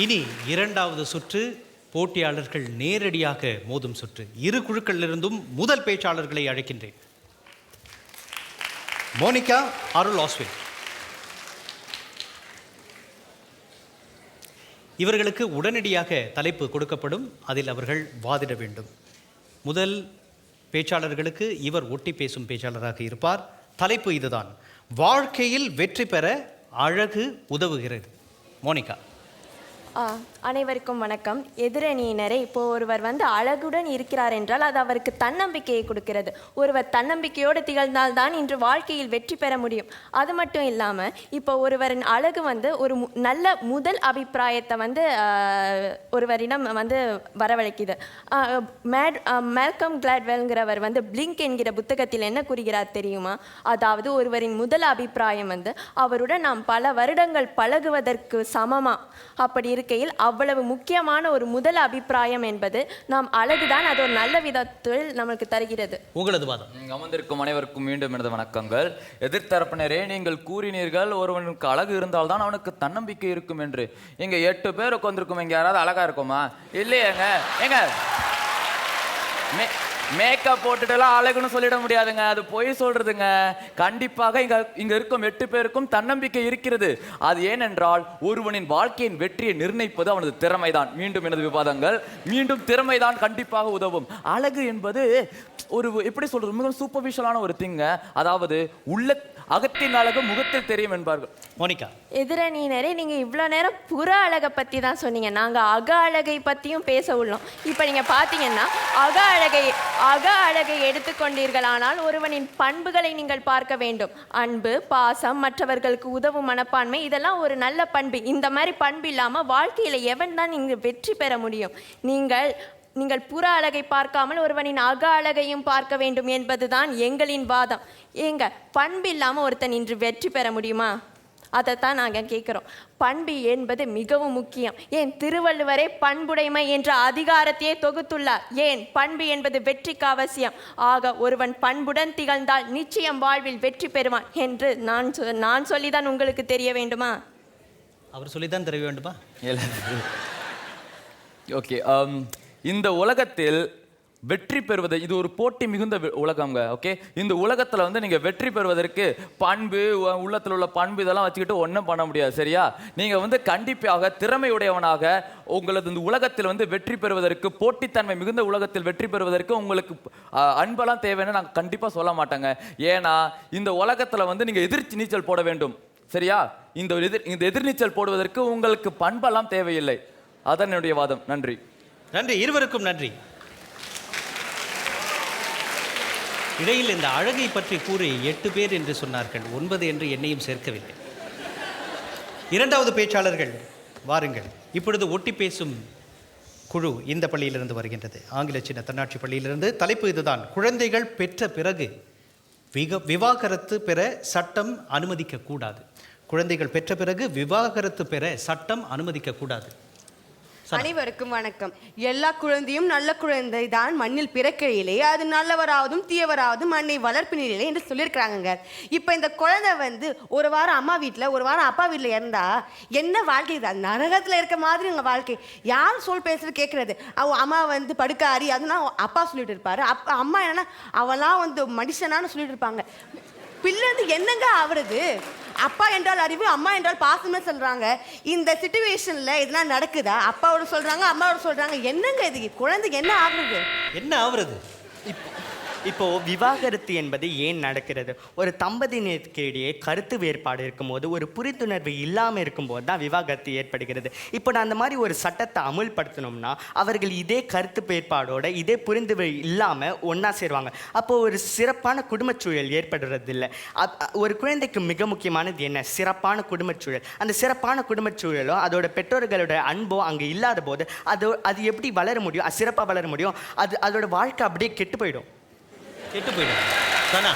இனி இரண்டாவது சுற்று போட்டியாளர்கள் நேரடியாக மோதும் சுற்று. இரு குழுக்களிலிருந்தும் முதல் பேச்சாளர்களை அழைக்கின்றேன். மோனிகா அருள் ஆஸ்வின். இவர்களுக்கு உடனடியாக தலைப்பு கொடுக்கப்படும். அதில் அவர்கள் வாதிட வேண்டும். முதல் பேச்சாளர்களுக்கு இவர் ஒட்டி பேசும் பேச்சாளராக இருப்பார். தலைப்பு இதுதான். வாழ்க்கையில் வெற்றி பெற அழகு உதவுகிறது. மோனிகா. 啊。அனைவருக்கும் வணக்கம். எதிரணியினரே இப்போ ஒருவர் வந்து அழகுடன் இருக்கிறார் என்றால் அது அவருக்கு தன்னம்பிக்கையை கொடுக்கிறது. ஒருவர் தன்னம்பிக்கையோடு திகழ்ந்தால்தான் இன்று வாழ்க்கையில் வெற்றி பெற முடியும். அது மட்டும் இல்லாமல் இப்போ ஒருவரின் அழகு வந்து ஒரு மு- நல்ல முதல் அபிப்பிராயத்தை வந்து ஒருவரிடம் வந்து வரவழைக்குது. மேட் மேல்கம் கிளாட்வெல்ங்கிறவர் வந்து பிளிங்க் என்கிற புத்தகத்தில் என்ன கூறுகிறார் தெரியுமா? அதாவது ஒருவரின் முதல் அபிப்பிராயம் வந்து அவருடன் நாம் பல வருடங்கள் பழகுவதற்கு சமமா? அப்படி இருக்கையில் அவ்வளவு முக்கியமான ஒரு முதல் அபிப்பிராயம் என்பது நாம் அழகுதான் அது ஒரு நல்ல விதத்தில் நமக்கு தருகிறது. உங்களது வாதம். இங்கு அமர்ந்திருக்கும் அனைவருக்கும் மீண்டும் எனது வணக்கங்கள். எதிர்த்தரப்பினரே நீங்கள் கூறினீர்கள் ஒருவனுக்கு அழகு இருந்தால்தான் அவனுக்கு தன்னம்பிக்கை இருக்கும் என்று. இங்க எட்டு பேர் உட்காந்துருக்கும் இங்க யாராவது அழகா இருக்குமா? இல்லையேங்க. ஏங்க. மே மேக்கப் போட்டுட்டுலாம் அழகுன்னு சொல்லிட முடியாதுங்க. அது பொய் சொல்றதுங்க. கண்டிப்பாக இங்க இங்க இருக்கும் எட்டு பேருக்கும் தன்னம்பிக்கை இருக்கிறது. அது ஏனென்றால் ஒருவனின் வாழ்க்கையின் வெற்றியை நிர்ணயிப்பது அவனது திறமைதான். மீண்டும் எனது விவாதங்கள். மீண்டும் திறமைதான் கண்டிப்பாக உதவும். அழகு என்பது ஒரு எப்படி சொல்றது? மிகவும் சூப்பர்ஃபிஷியலான ஒரு திங்க அதாவது உள்ள அகத்தின் அழகு முகத்தில் தெரியும் என்பார்கள். மோனிகா. எதிரணியினரே நீங்க இவ்வளோ நேரம் புற அழகை பத்தி தான் சொன்னீங்க. நாங்க அக அழகை பத்தியும் பேச உள்ளோம். இப்போ நீங்க பாத்தீங்கன்னா அக அழகை அக அழகை எடுத்துக்கொண்டீர்களானால் ஒருவனின் பண்புகளை நீங்கள் பார்க்க வேண்டும். அன்பு பாசம் மற்றவர்களுக்கு உதவும் மனப்பான்மை இதெல்லாம் ஒரு நல்ல பண்பு. இந்த மாதிரி பண்பு இல்லாம வாழ்க்கையில எவன் தான் இங்கு வெற்றி பெற முடியும்? நீங்கள் நீங்கள் புற அழகை பார்க்காமல் ஒருவனின் அக அழகையும் பார்க்க வேண்டும் என்பதுதான் எங்களின் வாதம். ஏங்க பண்பு இல்லாமல் ஒருத்தன் இன்று வெற்றி பெற முடியுமா? அதைத்தான் நாங்கள் கேட்குறோம் பண்பு என்பது மிகவும் முக்கியம். ஏன் திருவள்ளுவரே பண்புடைமை என்ற அதிகாரத்தையே தொகுத்துள்ளார். ஏன்? பண்பு என்பது வெற்றிக்கு அவசியம். ஆக ஒருவன் பண்புடன் திகழ்ந்தால் நிச்சயம் வாழ்வில் வெற்றி பெறுவான் என்று நான் சொ- நான் சொல்லிதான் உங்களுக்கு தெரிய வேண்டுமா? அவர் சொல்லித்தான் தெரிய வேண்டுமா? ஓகே இந்த உலகத்தில் வெற்றி பெறுவது இது ஒரு போட்டி மிகுந்த உலகம்ங்க ஓகே இந்த உலகத்தில் வந்து நீங்கள் வெற்றி பெறுவதற்கு பண்பு உள்ளத்தில் உள்ள பண்பு இதெல்லாம் வச்சுக்கிட்டு ஒன்றும் பண்ண முடியாது சரியா? நீங்கள் வந்து கண்டிப்பாக திறமையுடையவனாக உங்களது இந்த உலகத்தில் வந்து வெற்றி பெறுவதற்கு போட்டித்தன்மை மிகுந்த உலகத்தில் வெற்றி பெறுவதற்கு உங்களுக்கு அன்பெல்லாம் தேவைன்னு நாங்கள் கண்டிப்பாக சொல்ல மாட்டேங்க. ஏன்னா இந்த உலகத்தில் வந்து நீங்கள் எதிர்த்து நீச்சல் போட வேண்டும் சரியா? இந்த எதிர் இந்த எதிர்நீச்சல் போடுவதற்கு உங்களுக்கு பண்பெல்லாம் தேவையில்லை. அதான் என்னுடைய வாதம். நன்றி. நன்றி இருவருக்கும் நன்றி. இடையில் இந்த அழகை பற்றி கூறி எட்டு பேர் என்று சொன்னார்கள். ஒன்பது என்று என்னையும் சேர்க்கவில்லை. இரண்டாவது பேச்சாளர்கள் வாருங்கள். இப்பொழுது ஒட்டி பேசும் குழு இந்த பள்ளியிலிருந்து வருகின்றது. ஆங்கில சின்ன தன்னாட்சி பள்ளியிலிருந்து தலைப்பு இதுதான். குழந்தைகள் பெற்ற பிறகு விக விவாகரத்து பெற சட்டம் அனுமதிக்கக்கூடாது. குழந்தைகள் பெற்ற பிறகு விவாகரத்து பெற சட்டம் அனுமதிக்கக்கூடாது. அனைவருக்கும் வணக்கம். எல்லா குழந்தையும் நல்ல குழந்தை தான் மண்ணில் பிறக்கையிலே அது நல்லவராவதும் தீயவராவதும் மண்ணை வளர்ப்பினிலே என்று சொல்லியிருக்கிறாங்க இப்போ இந்த குழந்தை வந்து ஒரு வாரம் அம்மா வீட்டில் ஒரு வாரம் அப்பா வீட்டில் இருந்தா என்ன வாழ்க்கை? தான் நரகத்தில் இருக்க மாதிரி உங்கள் வாழ்க்கை. யார் சொல் பேசுறது கேட்குறது அவ அம்மா வந்து படுக்காரி அதுனா அப்பா சொல்லிட்டு இருப்பாரு. அப்பா அம்மா என்னன்னா அவெல்லாம் வந்து மனுஷனான்னு சொல்லிட்டு இருப்பாங்க. பிள்ளை வந்து என்னங்க ஆவறது? அப்பா என்றால் அறிவு அம்மா என்றால் பாசம்னு சொல்கிறாங்க இந்த சுச்சுவேஷனில் இதெல்லாம் நடக்குதா? அப்பாவோட சொல்கிறாங்க அம்மாவோட சொல்கிறாங்க என்னங்க இது? குழந்தைக்கு என்ன ஆகுறது என்ன ஆகுறது? இப்போ இப்போ விவாகரத்து என்பது ஏன் நடக்கிறது? ஒரு தம்பதியினருக்கு இடையே கருத்து வேறுபாடு இருக்கும்போது ஒரு புரிந்துணர்வு இல்லாமல் இருக்கும்போது தான் விவாகரத்து ஏற்படுகிறது. இப்போ நான் அந்த மாதிரி ஒரு சட்டத்தை அமுல்படுத்தணும்னா அவர்கள் இதே கருத்து வேறுபாடோட இதே புரிந்து இல்லாமல் ஒன்றா சேருவாங்க. அப்போ ஒரு சிறப்பான குடும்பச் சூழல் ஏற்படுறதில்லை. ஒரு குழந்தைக்கு மிக முக்கியமானது என்ன? சிறப்பான குடும்பச் சூழல். அந்த சிறப்பான குடும்பச் சூழலோ அதோட பெற்றோர்களோட அன்போ அங்கே இல்லாத போது அது அது எப்படி வளர முடியும்? சிறப்பாக வளர முடியும்? அது அதோட வாழ்க்கை அப்படியே கெட்டு போயிடும். கெட்டு போயிடும். தானே?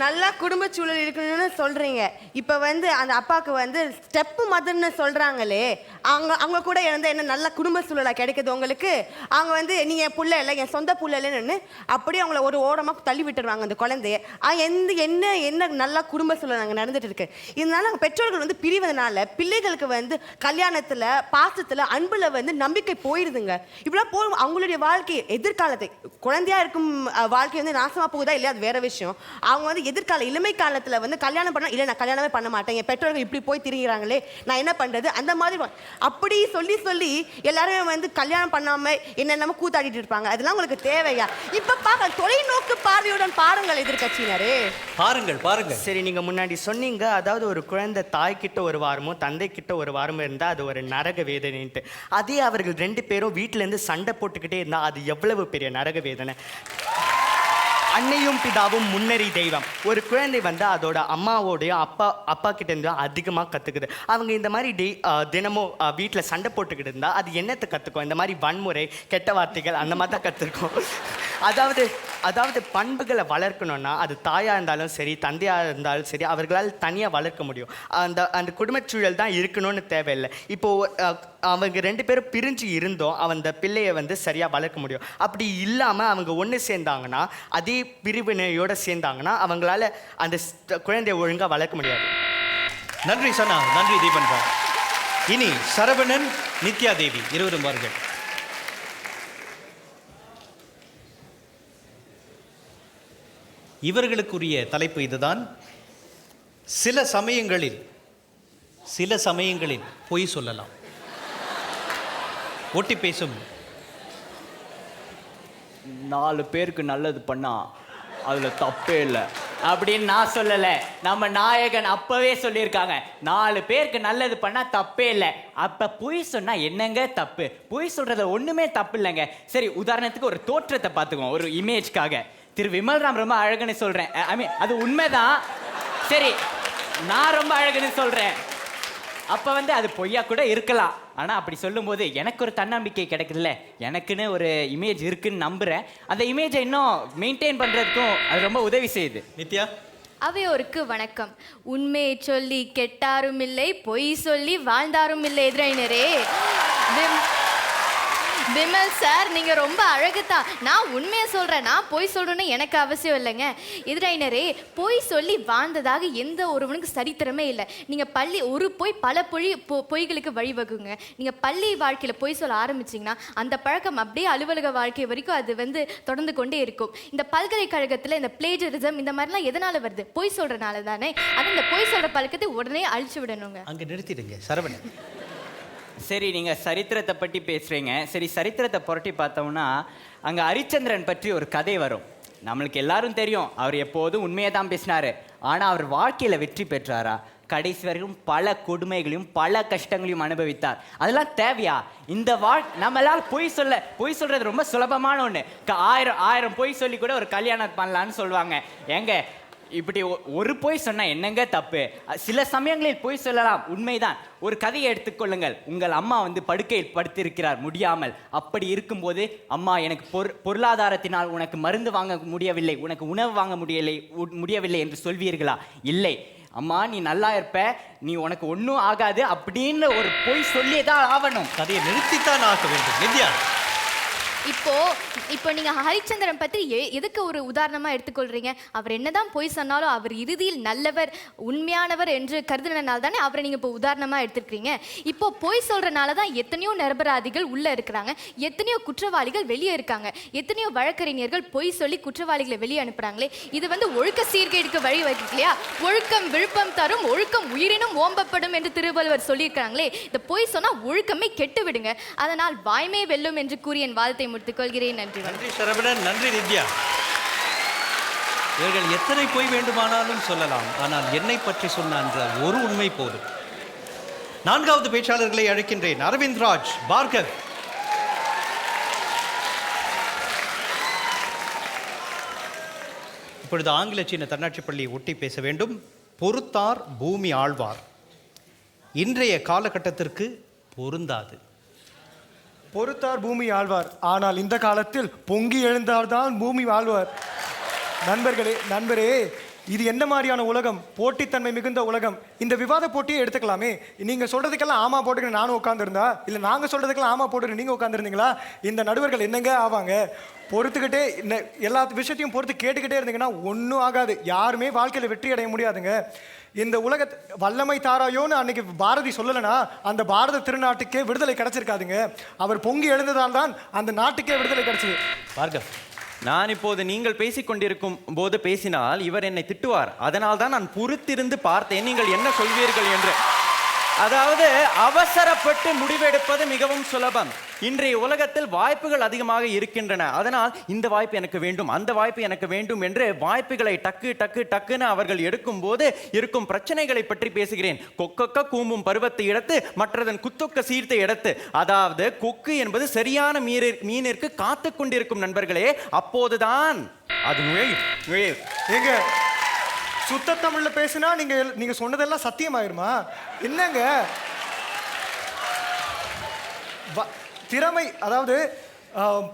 நல்லா குடும்ப சூழல் இருக்கணும்னு சொல்றீங்க. இப்போ வந்து அந்த அப்பாவுக்கு வந்து ஸ்டெப்பு மதர்னு சொல்றாங்களே அவங்க அவங்க கூட இருந்து என்ன நல்ல குடும்ப சூழலா கிடைக்குது உங்களுக்கு? அவங்க வந்து நீ என் புள்ள இல்லை என் சொந்த புள்ள இல்லைன்னு அப்படியே அவங்கள ஒரு ஓரமாக தள்ளி விட்டுருவாங்க அந்த குழந்தைய. எந்த என்ன என்ன நல்ல குடும்ப சூழல் அங்கே நடந்துட்டு இருக்கு. இதனால அவங்க பெற்றோர்கள் வந்து பிரிவதனால பிள்ளைகளுக்கு வந்து கல்யாணத்தில் பாசத்தில் அன்பில் வந்து நம்பிக்கை போயிடுதுங்க இப்படிலாம் போகும் அவங்களுடைய வாழ்க்கை எதிர்காலத்தை குழந்தையா இருக்கும் வாழ்க்கை வந்து நாசமா போகுதா இல்லையா? அது வேற விஷயம். அவங்க வந்து எதிர்கால இளமை காலத்துல வந்து கல்யாணம் பண்ணா இல்லை நான் கல்யாணமே பண்ண மாட்டேன். என் பெற்றோர்கள் இப்படி போய் திரிகிறாங்களே நான் என்ன பண்றது? அந்த மாதிரி அப்படி சொல்லி சொல்லி எல்லாருமே வந்து கல்யாணம் பண்ணாம என்னென்னமோ கூத்தாடிட்டு இருப்பாங்க. அதெல்லாம் உங்களுக்கு தேவையா? இப்ப பாக்க தொலைநோக்கு பார்வையுடன் பாருங்கள் எதிர்க்கட்சியினரே. பாருங்கள் பாருங்கள். சரி நீங்க முன்னாடி சொன்னீங்க. அதாவது ஒரு குழந்தை தாய்கிட்ட ஒரு வாரமோ தந்தை கிட்ட ஒரு வாரமோ இருந்தா அது ஒரு நரக வேதனைன்ட்டு. அதே அவர்கள் ரெண்டு பேரும் வீட்ல இருந்து சண்டை போட்டுக்கிட்டே இருந்தா அது எவ்வளவு பெரிய நரக வேதனை? அன்னையும் பிதாவும் முன்னறி தெய்வம். ஒரு குழந்தை வந்து அதோட அம்மாவோடைய அப்பா அப்பா கிட்ட இருந்து அதிகமாக கற்றுக்குது அவங்க இந்த மாதிரி டெய் தினமும் வீட்டில் சண்டை போட்டுக்கிட்டு இருந்தால் அது என்னத்தை கற்றுக்கும் இந்த மாதிரி வன்முறை கெட்ட வார்த்தைகள் அந்த மாதிரி தான் கற்றுக்கும் அதாவது அதாவது பண்புகளை வளர்க்கணும்னா அது தாயாக இருந்தாலும் சரி தந்தையாக இருந்தாலும் சரி அவர்களால் தனியாக வளர்க்க முடியும். அந்த அந்த குடும்பச் சூழல் தான் இருக்கணும்னு தேவையில்லை. இப்போது அவங்க ரெண்டு பேரும் பிரிஞ்சு இருந்தோம் அந்த பிள்ளையை வந்து சரியாக வளர்க்க முடியும். அப்படி இல்லாமல் அவங்க ஒன்று சேர்ந்தாங்கன்னா அதே பிரிவினையோடு சேர்ந்தாங்கன்னா அவங்களால அந்த ஸ்- குழந்தையை ஒழுங்காக வளர்க்க முடியாது. நன்றி சனா நன்றி தீபன் இனி சரவணன் நித்யா தேவி இருவரும் வார்கள் இவர்களுக்குரிய தலைப்பு இதுதான். சில சமயங்களில் சில சமயங்களில் பொய் சொல்லலாம். ஒட்டி பேசும். நாலு பேருக்கு நல்லது பண்ணா அதுல தப்பே இல்லை. அப்படின்னு நான் சொல்லல. நம்ம நாயகன் அப்பவே சொல்லியிருக்காங்க. நாலு பேருக்கு நல்லது பண்ணா தப்பே இல்லை. அப்ப பொய் சொன்னா என்னங்க தப்பு? பொய் சொல்றது ஒண்ணுமே தப்பு இல்லைங்க. சரி உதாரணத்துக்கு ஒரு தோற்றத்தை பார்த்துக்குவோம். ஒரு இமேஜ்க்காக திரு விமல்ராம் ரொம்ப அழகுன்னு சொல்றேன். ஐ மீன் அது உண்மைதான். சரி நான் ரொம்ப அழகுன்னு சொல்றேன். அப்ப வந்து அது பொய்யா கூட இருக்கலாம். ஆனா அப்படி சொல்லும்போது எனக்கு ஒரு தன்னம்பிக்கை கிடைக்குதுல்ல. எனக்குன்னு ஒரு இமேஜ் இருக்குன்னு நம்புறேன். அந்த இமேஜை இன்னும் மெயின்டைன் பண்றதுக்கும் அது ரொம்ப உதவி செய்யுது. நித்யா? அவையோருக்கு வணக்கம். உண்மையை சொல்லி கெட்டாரும் இல்லை பொய் சொல்லி வாழ்ந்தாரும் இல்லை எதிரினரே விமல் சார் நீங்க ரொம்ப அழகு தான் நான் உண்மையை சொல்றேன். நான் பொய் சொல்லணும்னு எனக்கு அவசியம் இல்லைங்க. எதிரினரே பொய் சொல்லி வாழ்ந்ததாக எந்த ஒருவனுக்கு சரித்திரமே இல்லை. நீங்க பள்ளி ஒரு பொய் பல பொய் பொ- பொய்களுக்கு வழிவகுங்க. நீங்க பள்ளி வாழ்க்கையில பொய் சொல்ல ஆரம்பிச்சிங்கன்னா அந்த பழக்கம் அப்படியே அலுவலக வாழ்க்கை வரைக்கும் அது வந்து தொடர்ந்து கொண்டே இருக்கும். இந்த பல்கலைக்கழகத்துல இந்த பிளேஜரிசம் இந்த மாதிரிலாம் எதனால வருது? பொய் சொல்றனால தானே. அது இந்த பொய் சொல்ற பழக்கத்தை உடனே அழிச்சு விடணுங்க. அங்க நிறுத்திடுங்க சரவணன். சரி நீங்கள் சரித்திரத்தை பற்றி பேசுகிறீங்க சரி சரித்திரத்தை புரட்டி பார்த்தோம்னா அங்கே ஹரிச்சந்திரன் பற்றி ஒரு கதை வரும். நம்மளுக்கு எல்லாரும் தெரியும். அவர் எப்போதும் உண்மையை தான் பேசினாரு. ஆனால் அவர் வாழ்க்கையில் வெற்றி பெற்றாரா? கடைசி வரைக்கும் பல கொடுமைகளையும் பல கஷ்டங்களையும் அனுபவித்தார். அதெல்லாம் தேவையா? இந்த வாழ் நம்மளால் பொய் சொல்ல பொய் சொல்கிறது ரொம்ப சுலபமான ஒன்று க- ஆயிரம் ஆயிரம் பொய் சொல்லி கூட ஒரு கல்யாணம் பண்ணலான்னு சொல்லுவாங்க. ஏங்க இப்படி ஒ- ஒரு பொய் சொன்னால் என்னங்க தப்பு? சில சமயங்களில் பொய் சொல்லலாம் உண்மைதான். ஒரு கதையை எடுத்துக்கொள்ளுங்கள் உங்கள் அம்மா வந்து படுக்கையில் படுத்திருக்கிறார் முடியாமல். அப்படி இருக்கும்போது அம்மா எனக்கு பொரு பொருளாதாரத்தினால் உனக்கு மருந்து வாங்க முடியவில்லை உனக்கு உணவு வாங்க முடியலை உ- முடியவில்லை என்று சொல்வீர்களா? இல்லை. அம்மா நீ நல்லா இருப்ப நீ உனக்கு ஒன்றும் ஆகாது. அப்படின்னு ஒரு பொய் சொல்லியே தான் ஆகணும். கதையை நிறுத்தித்தான் ஆக வேண்டும் நித்யா இப்போ இப்போ நீங்க ஹரிச்சந்திரன் பத்தி எ- எதுக்கு ஒரு உதாரணமா எடுத்துக்கொள்றீங்க? அவர் என்னதான் பொய் சொன்னாலும் அவர் இறுதியில் நல்லவர் உண்மையானவர் என்று கருதுனனால தானே அவரை நீங்க இப்போ உதாரணமா எடுத்துக்கிறீங்க இப்போ பொய் சொல்றனால தான் எத்தனையோ நிரபராதிகள் உள்ள இருக்கிறாங்க. எத்தனையோ குற்றவாளிகள் வெளியே இருக்காங்க. எத்தனையோ வழக்கறிஞர்கள் பொய் சொல்லி குற்றவாளிகளை வெளியே அனுப்புறாங்களே. இது வந்து ஒழுக்க சீர்கேடுக்கு வழி இல்லையா ஒழுக்கம் விழுப்பம் தரும் ஒழுக்கம் உயிரினும் ஓம்பப்படும் என்று திருவள்ளுவர் சொல்லியிருக்காங்களே இந்த பொய் சொன்னா ஒழுக்கமே கெட்டு விடுங்க. அதனால் வாய்மை வெல்லும் என்று கூறிய என் வாழ்த்தை முடித்துக் கொள்கிறேன். நன்றி நன்றி சரவணன். நன்றி நித்யா இவர்கள் எத்தனை பொய் வேண்டுமானாலும் சொல்லலாம். ஆனால் என்னை பற்றி சொன்ன அந்த ஒரு உண்மை போதும். நான்காவது பேச்சாளர்களை அழைக்கின்றேன். அரவிந்த் ராஜ் பார்கவ். இப்பொழுது ஆங்கில சீன தன்னாட்சி பள்ளி ஒட்டி பேச வேண்டும். பொறுத்தார் பூமி ஆழ்வார். இன்றைய காலகட்டத்திற்கு பொருந்தாது. பொறுத்தார் பூமி ஆழ்வார். ஆனால் இந்த காலத்தில் பொங்கி எழுந்தால்தான் பூமி வாழ்வார் நண்பர்களே நண்பரே இது என்ன மாதிரியான உலகம்? போட்டித்தன்மை மிகுந்த உலகம். இந்த விவாத போட்டியை எடுத்துக்கலாமே. நீங்கள் சொல்கிறதுக்கெல்லாம் ஆமா போட்டுக்கிட்டு நானும் உட்காந்துருந்தா இல்லை நாங்கள் சொல்கிறதுக்கெல்லாம் ஆமா போட்டுக்கிட்டு நீங்கள் உட்காந்துருந்தீங்களா இந்த நடுவர்கள் என்னங்க ஆவாங்க? பொறுத்துக்கிட்டே இந்த எல்லா விஷயத்தையும் பொறுத்து கேட்டுக்கிட்டே இருந்தீங்கன்னா ஒன்றும் ஆகாது. யாருமே வாழ்க்கையில் வெற்றி அடைய முடியாதுங்க. இந்த உலக வல்லமை தாராயோன்னு அன்னைக்கு பாரதி சொல்லலைன்னா அந்த பாரத திருநாட்டுக்கே விடுதலை கிடைச்சிருக்காதுங்க. அவர் பொங்கி எழுந்ததால் தான் அந்த நாட்டுக்கே விடுதலை கிடைச்சது. பார்க்க. நான் இப்போது நீங்கள் பேசிக்கொண்டிருக்கும் போது பேசினால் இவர் என்னை திட்டுவார். அதனால் தான் நான் பொறுத்திருந்து பார்த்தேன். நீங்கள் என்ன சொல்வீர்கள் என்று. அதாவது அவசரப்பட்டு முடிவெடுப்பது மிகவும் சுலபம். இன்றைய உலகத்தில் வாய்ப்புகள் அதிகமாக இருக்கின்றன. அதனால் இந்த வாய்ப்பு எனக்கு வேண்டும் அந்த வாய்ப்பு எனக்கு வேண்டும் என்று வாய்ப்புகளை டக்கு டக்கு டக்குன்னு அவர்கள் எடுக்கும் போது இருக்கும் பிரச்சனைகளை பற்றி பேசுகிறேன். கொக்கொக்க கூம்பும் பருவத்தை எடுத்து மற்றதன் குத்தொக்க சீர்த்தை எடுத்து. அதாவது கொக்கு என்பது சரியான மீறு மீனிற்கு காத்து கொண்டிருக்கும் நண்பர்களே அப்போதுதான். அது நுழையும் நுழையும். சுத்த தமிழ்ல பேசினா நீங்க நீங்க சொன்னதெல்லாம் சத்தியமாயிருமா? என்னங்க? வ- திறமை அதாவது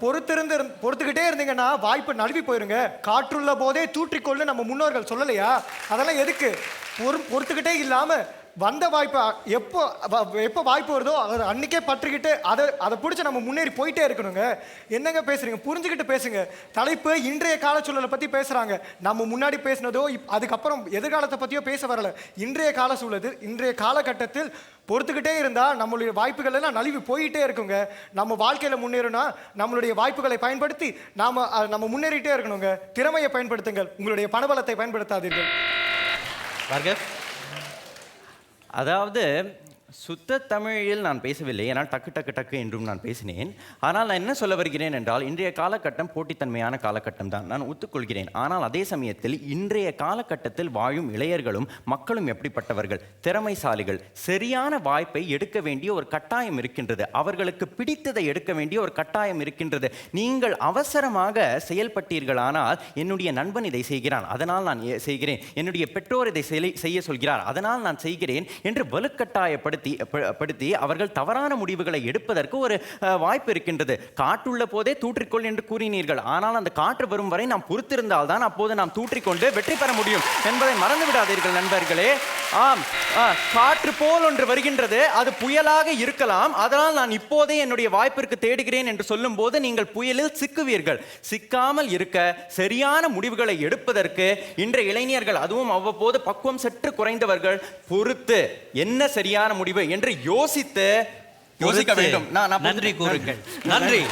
பொறுத்திருந்து இருந்- பொறுத்துக்கிட்டே இருந்தீங்கன்னா வாய்ப்பு நழுவி போயிருங்க. காற்றுள்ள போதே தூற்றிக்கொள்ளு நம்ம முன்னோர்கள் சொல்லலையா? அதெல்லாம் எதுக்கு? பொறு பொறுத்துக்கிட்டே இல்லாம வந்த வாய்ப்பை எப்போ எப்போ வாய்ப்பு வருதோ அதை அன்னைக்கே பற்றிக்கிட்டு அதை அதை பிடிச்சி நம்ம முன்னேறி போயிட்டே இருக்கணுங்க. என்னங்க பேசுறீங்க? புரிஞ்சுக்கிட்டு பேசுங்க. தலைப்பு இன்றைய கால சூழலை பற்றி பேசுகிறாங்க நம்ம முன்னாடி பேசினதோ இப் அதுக்கப்புறம் எதிர்காலத்தை பற்றியோ பேச வரல. இன்றைய கால சூழல் இன்றைய காலகட்டத்தில் பொறுத்துக்கிட்டே இருந்தால் நம்மளுடைய வாய்ப்புகள் எல்லாம் நழுவி போயிட்டே இருக்குங்க. நம்ம வாழ்க்கையில் முன்னேறினா நம்மளுடைய வாய்ப்புகளை பயன்படுத்தி நாம் நம்ம முன்னேறிட்டே இருக்கணுங்க. திறமையை பயன்படுத்துங்கள். உங்களுடைய பணபலத்தை பயன்படுத்தாதீர்கள். பார்கவ் அதாவது சுத்த தமிழில் நான் பேசவில்லை. ஏனால் டக்கு டக்கு டக்கு என்றும் நான் பேசினேன். ஆனால் நான் என்ன சொல்ல வருகிறேன் என்றால் இன்றைய காலகட்டம் போட்டித்தன்மையான காலகட்டம் தான். நான் ஒத்துக்கொள்கிறேன். ஆனால் அதே சமயத்தில் இன்றைய காலகட்டத்தில் வாழும் இளையர்களும் மக்களும் எப்படிப்பட்டவர்கள்? திறமைசாலிகள். சரியான வாய்ப்பை எடுக்க வேண்டிய ஒரு கட்டாயம் இருக்கின்றது. அவர்களுக்கு பிடித்ததை எடுக்க வேண்டிய ஒரு கட்டாயம் இருக்கின்றது. நீங்கள் அவசரமாக செயல்பட்டீர்களானால் என்னுடைய நண்பன் இதை செய்கிறான். அதனால் நான் செய்கிறேன். என்னுடைய பெற்றோர் இதை செய்ய சொல்கிறார். அதனால் நான் செய்கிறேன் என்று வலுக்கட்டாயப்படுத்தி படுத்தி படுத்தி அவர்கள் தவறான முடிவுகளை எடுப்பதற்கு ஒரு வாய்ப்பு இருக்கின்றது. காற்றுள்ள போதே தூற்றிக்கொள் என்று கூறினீர்கள். ஆனால் அந்த காற்று வரும் வரை நாம் பொறுத்திருந்தால் தான் அப்போது நாம் தூற்றிக்கொண்டு வெற்றி பெற முடியும் என்பதை மறந்து விடாதீர்கள் நண்பர்களே. ஆம் காற்று போல் ஒன்று வருகின்றது. அது புயலாக இருக்கலாம். அதனால் நான் இப்போதே என்னுடைய வாய்ப்பிற்கு தேடுகிறேன் என்று சொல்லும் போது நீங்கள் புயலில் சிக்குவீர்கள். சிக்காமல் இருக்க சரியான முடிவுகளை எடுப்பதற்கு இன்றைய இளைஞர்கள் அதுவும் அவ்வப்போது பக்குவம் சற்று குறைந்தவர்கள் பொறுத்து என்ன சரியான முடிவு என்று யோசித்து யோசிக்க வேண்டும். நான் நான் நன்றி கூறுங்கள். நன்றி.